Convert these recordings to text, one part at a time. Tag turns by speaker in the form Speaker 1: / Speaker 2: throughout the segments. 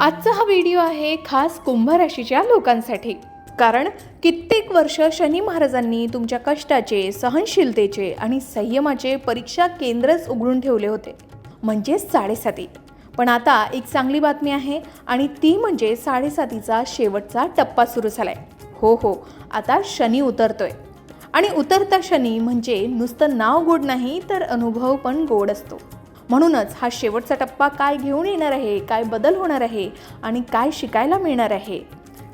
Speaker 1: आजचा हा व्हिडिओ आहे खास कुंभ राशीच्या लोकांसाठी. कारण कित्येक वर्ष शनी महाराजांनी तुमच्या कष्टाचे सहनशीलतेचे आणि संयमाचे परीक्षा केंद्रच उघडून ठेवले होते. म्हणजेच साडेसाती. पण आता एक चांगली बातमी आहे आणि ती म्हणजे साडेसातीचा शेवटचा टप्पा सुरू झालाय. हो हो. आता शनी उतरतोय. आणि उतरता शनी म्हणजे नुसतं नाव गोड नाही तर अनुभव पण गोड असतो. म्हणूनच हा शेवटचा टप्पा काय घेऊन येणार आहे काय बदल होणार आहे आणि काय शिकायला मिळणार आहे?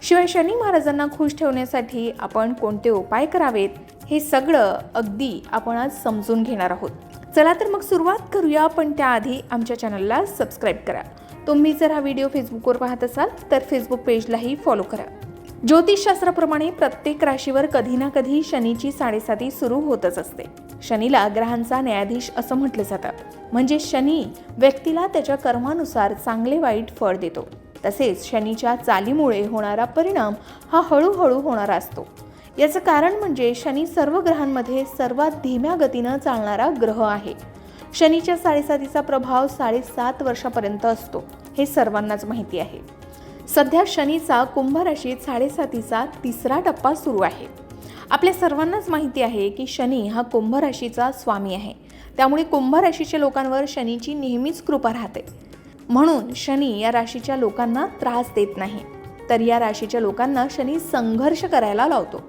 Speaker 1: शिवाय शनी महाराजांना खुश ठेवण्यासाठी आपण कोणते उपाय करावेत हे सगळं अगदी आपण आज समजून घेणार आहोत. चला तर मग सुरुवात करूया पण त्याआधी आमच्या चॅनलला सबस्क्राईब करा. तुम्ही जर हा व्हिडिओ फेसबुकवर पाहत असाल तर फेसबुक पेजलाही फॉलो करा. ज्योतिषशास्त्राप्रमाणे प्रत्येक राशीवर कधी ना कधी शनीची साडेसाती सुरू होतच असते. शनीला ग्रहांचा न्यायाधीश असं म्हटलं जातं. म्हणजे शनी व्यक्तीला त्याच्या कर्मानुसार चांगले वाईट फळ देतो. तसेच शनीच्या चालीमुळे होणारा परिणाम हा हळूहळू होणारा असतो. याचं कारण म्हणजे शनी सर्व ग्रहांमध्ये सर्वात धीम्या गतीनं चालणारा ग्रह आहे. शनीच्या साडेसातीचा प्रभाव साडेसात वर्षापर्यंत असतो. हे सर्वांनाच माहिती आहे. सध्या शनीचा कुंभ राशीत साडेसातीचा तिसरा टप्पा सुरू आहे. आपल्या सर्वांनाच माहिती आहे की शनी हा कुंभ राशीचा स्वामी आहे. त्यामुळे कुंभ राशीच्या लोकांवर शनीची नेहमीच कृपा राहते. म्हणून शनी या राशीच्या लोकांना त्रास देत नाही. तर या राशीच्या लोकांना शनी संघर्ष करायला लावतो.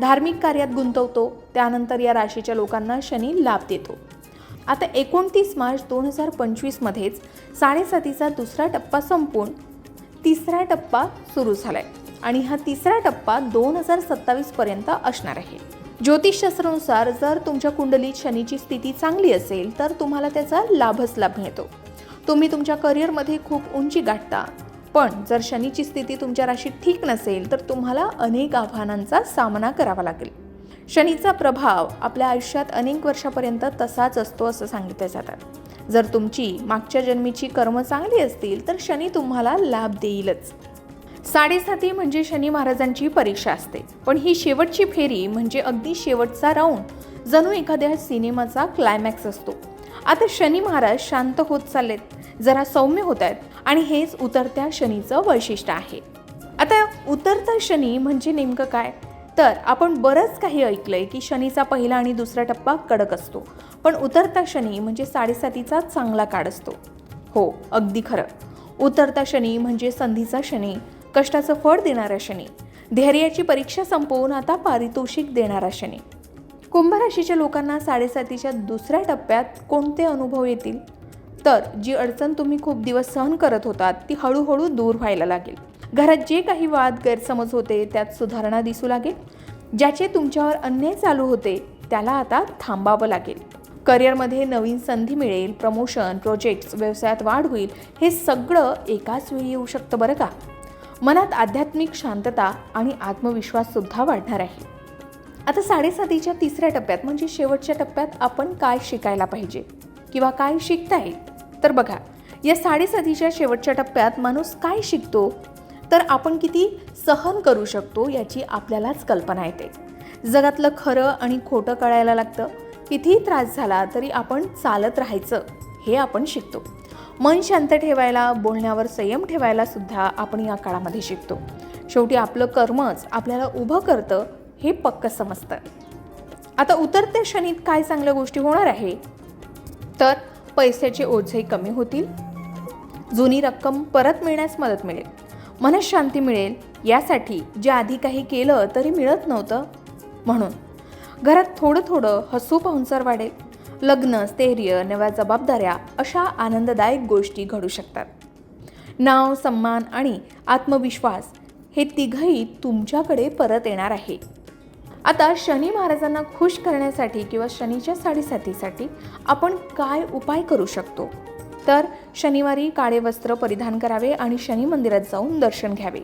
Speaker 1: धार्मिक कार्यात गुंतवतो त्यानंतर या राशीच्या लोकांना शनी लाभ देतो. आता एकोणतीस मार्च दोन हजार पंचवीसमध्येच साडेसातीचा दुसरा टप्पा संपून तिसरा टप्पा सुरू झाला आहे आणि हा तिसरा टप्पा दोन हजार सत्तावीसपर्यंत असणार आहे. ज्योतिषशास्त्रानुसार जर तुमच्या कुंडलीत शनीची स्थिती चांगली असेल तर तुम्हाला त्याचा लाभच लाभ मिळतो. तुम्ही तुमच्या करिअरमध्ये खूप उंची गाठता. पण जर शनीची स्थिती तुमच्या राशीत ठीक नसेल तर तुम्हाला अनेक आव्हानांचा सामना करावा लागेल. शनीचा प्रभाव आपल्या आयुष्यात अनेक वर्षापर्यंत तसाच असतो असं सांगितलं जातात. जर तुमची मागच्या जन्मीची कर्म चांगली असतील तर शनी तुम्हाला लाभ देईलच. साडेसाती म्हणजे शनी महाराजांची परीक्षा असते. पण ही शेवटची फेरी म्हणजे अगदी शेवटचा राऊंड जणू एखाद्या सिनेमाचा क्लायमॅक्स असतो. आता शनी महाराज शांत होत चाललेत. जरा सौम्य होत आहेत आणि हेच उतरत्या शनीचं वैशिष्ट्य आहे. आता उतरता शनी म्हणजे नेमकं काय? तर आपण बरंच काही ऐकलंय की शनीचा पहिला आणि दुसरा टप्पा कडक असतो. पण उतरता शनी म्हणजे साडेसातीचा चांगला काळ असतो. हो अगदी खरं. उतरता शनी म्हणजे संधीचा शनी. कष्टाचं फळ देणारा शनी. धैर्याची परीक्षा संपवून आता पारितोषिक देणारा शनी. कुंभ राशीच्या लोकांना साडेसातीच्या दुसऱ्या टप्प्यात कोणते अनुभव येतील? तर जी अडचण तुम्ही खूप दिवस सहन करत होतात ती हळूहळू दूर व्हायला लागेल. घरात जे काही वाद गैरसमज होते त्यात सुधारणा दिसू लागेल. ज्याचे तुमच्यावर अन्याय चालू होते त्याला आता थांबावं लागेल. करिअरमध्ये नवीन संधी मिळेल प्रमोशन प्रोजेक्ट्स व्यवसायात वाढ होईल हे सगळं एकाच वेळी येऊ शकतं बरं का? मनात आध्यात्मिक शांतता आणि आत्मविश्वाससुद्धा वाढणार आहे. आता साडेसातीच्या तिसऱ्या टप्प्यात म्हणजे शेवटच्या टप्प्यात आपण काय शिकायला पाहिजे किंवा काय शिकता येईल तर बघा या साडेसातीच्या शेवटच्या टप्प्यात माणूस काय शिकतो? तर आपण किती सहन करू शकतो याची आपल्यालाच कल्पना येते. जगातलं खरं आणि खोटं कळायला लागतं. कितीही त्रास झाला तरी आपण चालत राहायचं हे आपण शिकतो. मन शांत ठेवायला बोलण्यावर संयम ठेवायला सुद्धा आपण या काळामध्ये शिकतो. शेवटी आपलं कर्मच आपल्याला उभं करतं हे पक्क समजतं. आता उतरत्या क्षणीत काय चांगल्या गोष्टी होणार आहे? तर पैशाचे ओझे कमी होतील. जुनी रक्कम परत मिळण्यास मदत मिळेल. मनशांती मिळेल. यासाठी जे आधी काही केलं तरी मिळत नव्हतं. म्हणून घरात थोडं थोडं हसू पाहुणसर वाढेल. लग्न स्थैर्य नव्या जबाबदाऱ्या अशा आनंददायक गोष्टी घडू शकतात. नाव सन्मान आणि आत्मविश्वास हे तिघही तुमच्याकडे परत येणार आहे. आता शनी महाराजांना खुश करण्यासाठी किंवा शनीच्या साडेसातीसाठी आपण काय उपाय करू शकतो? तर शनिवारी काळे वस्त्र परिधान करावे आणि शनी मंदिरात जाऊन दर्शन घ्यावे.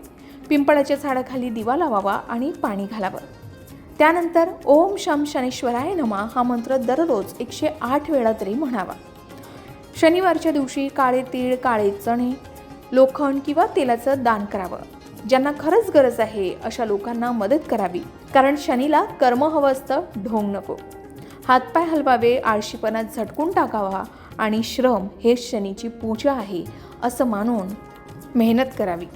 Speaker 1: पिंपळाच्या झाडाखाली दिवा लावावा आणि पाणी घालावं. त्यानंतर ओम शम शनेश्वराय नमा हा मंत्र दररोज एकशे आठ वेळा तरी म्हणावा. शनिवारच्या दिवशी काळे तीळ काळे चणे लोखंड किंवा तेलाचं दान करावं. ज्यांना खरंच गरज आहे अशा लोकांना मदत करावी. कारण शनीला कर्म हवं असतं ढोंग नको. हातपाय हलवावे आळशीपणात झटकून टाकावा आणि श्रम हे शनीची पूजा आहे असं मानून मेहनत करावी.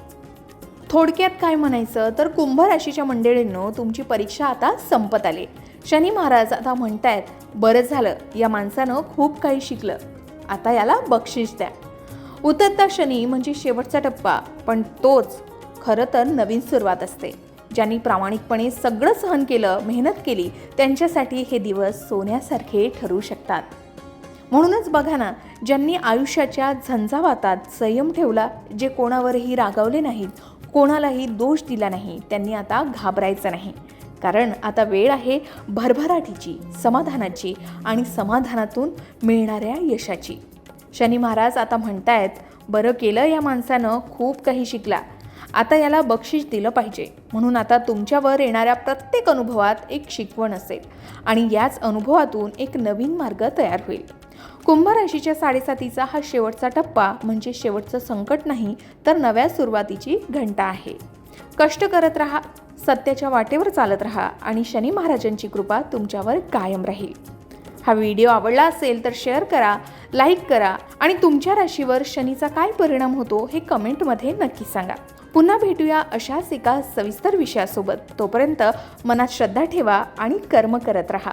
Speaker 1: थोडक्यात काय म्हणायचं? तर कुंभ राशीच्या मंडळींनो तुमची परीक्षा आता संपत आली. शनी महाराज आता म्हणतायत बरं झालं या माणसानं खूप काही शिकलं. आता याला बक्षीस द्या. उतरता शनी म्हणजे शेवटचा टप्पा पण तोच खरं तर नवीन सुरुवात असते. ज्यांनी प्रामाणिकपणे सगळं सहन केलं मेहनत केली त्यांच्यासाठी हे दिवस सोन्यासारखे ठरू शकतात. म्हणूनच बघा ना ज्यांनी आयुष्याच्या झंझावातात संयम ठेवला जे कोणावरही रागावले नाहीत कोणालाही दोष दिला नाही. त्यांनी आता घाबरायचं नाही. कारण आता वेळ आहे भरभराटीची समाधानाची आणि समाधानातून मिळणाऱ्या यशाची. शनी महाराज आता म्हणतायत बरं केलं या माणसानं खूप काही शिकला. आता याला बक्षीस दिलं पाहिजे. म्हणून आता तुमच्यावर येणाऱ्या प्रत्येक अनुभवात एक शिकवण असेल आणि याच अनुभवातून एक नवीन मार्ग तयार होईल. कुंभ राशीच्या साडेसातीचा हा शेवटचा टप्पा म्हणजे शेवटचं संकट नाही तर नव्या सुरुवातीची घंटा आहे. कष्ट करत राहा सत्याच्या वाटेवर चालत राहा आणि शनी महाराजांची कृपा तुमच्यावर कायम राहील. हा व्हिडिओ आवडला असेल तर शेअर करा लाईक करा आणि तुमच्या राशीवर शनीचा काय परिणाम होतो हे कमेंटमध्ये नक्की सांगा. पुन्हा भेटूया अशाच एका सविस्तर विषयासोबत. तोपर्यंत मनात श्रद्धा ठेवा आणि कर्म करत राहा.